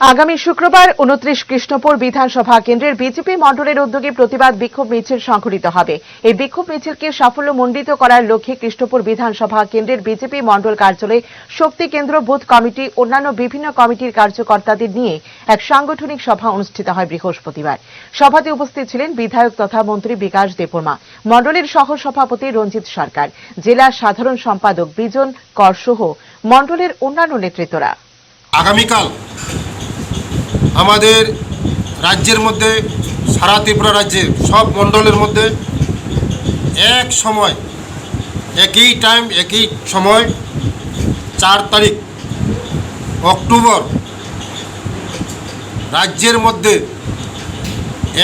আগামী শুক্রবার উনত্রিশ কৃষ্ণপুর বিধানসভা কেন্দ্রের বিজেপি মণ্ডলের উদ্যোগে প্রতিবাদ বিক্ষোভ মিছিল সংঘটিত হবে। এই বিক্ষোভ মিছিলকে সাফল্যমণ্ডিত করার লক্ষ্যে কৃষ্ণপুর বিধানসভা কেন্দ্রের বিজেপি মণ্ডল কার্যালয়ে শক্তি কেন্দ্র, বুথ কমিটি, অন্যান্য বিভিন্ন কমিটির কার্যকর্তাদের নিয়ে এক সাংগঠনিক সভা অনুষ্ঠিত হয় বৃহস্পতিবার। সভাতে উপস্থিত ছিলেন বিধায়ক তথা মন্ত্রী বিকাশ দেববর্মা, মণ্ডলের সহ সভাপতি রঞ্জিত সরকার, জেলা সাধারণ সম্পাদক বিজন কর সহ মণ্ডলের অন্যান্য নেতৃত্বরা। আগামীকাল আমাদের রাজ্যের মধ্যে, সারা ত্রিপুরা রাজ্যে, সব মণ্ডলের মধ্যে এক সময়, একই টাইম একই সময়, চার তারিখ, অক্টোবর, রাজ্যের মধ্যে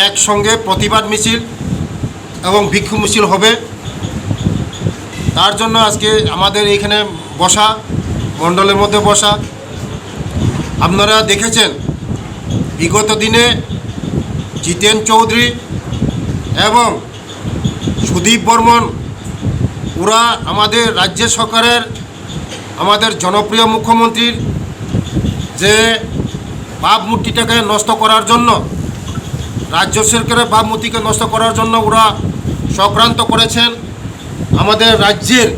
একসঙ্গে প্রতিবাদ মিছিল এবং ভিক্ষু মিছিল হবে। তার জন্য আজকে আমাদের এইখানে বসা, মণ্ডলের মধ্যে বসা, আপনারা দেখেছেন বিগত দিনে জিতেন চৌধুরী এবং সুদীপ বর্মন। ওরা আমাদের রাজ্য সরকারের, আমাদের জনপ্রিয় মুখ্যমন্ত্রীর যে ভাবমূর্তিটাকে নষ্ট করার জন্য, রাজ্য সরকারের ভাবমূর্তিকে নষ্ট করার জন্য ওরা চক্রান্ত করেছেন। আমাদের রাজ্যের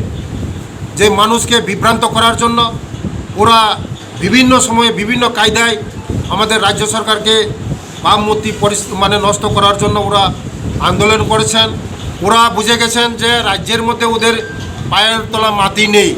যে মানুষকে বিভ্রান্ত করার জন্য ওরা বিভিন্ন সময়ে বিভিন্ন কায়দায় আমাদের রাজ্য সরকারকে বামমূর্তি মানে নষ্ট করার জন্য ওরা আন্দোলন করেছেন। ওরা বুঝে গেছেন যে রাজ্যের মধ্যে ওদের পায়ের তোলা মাটি নেই।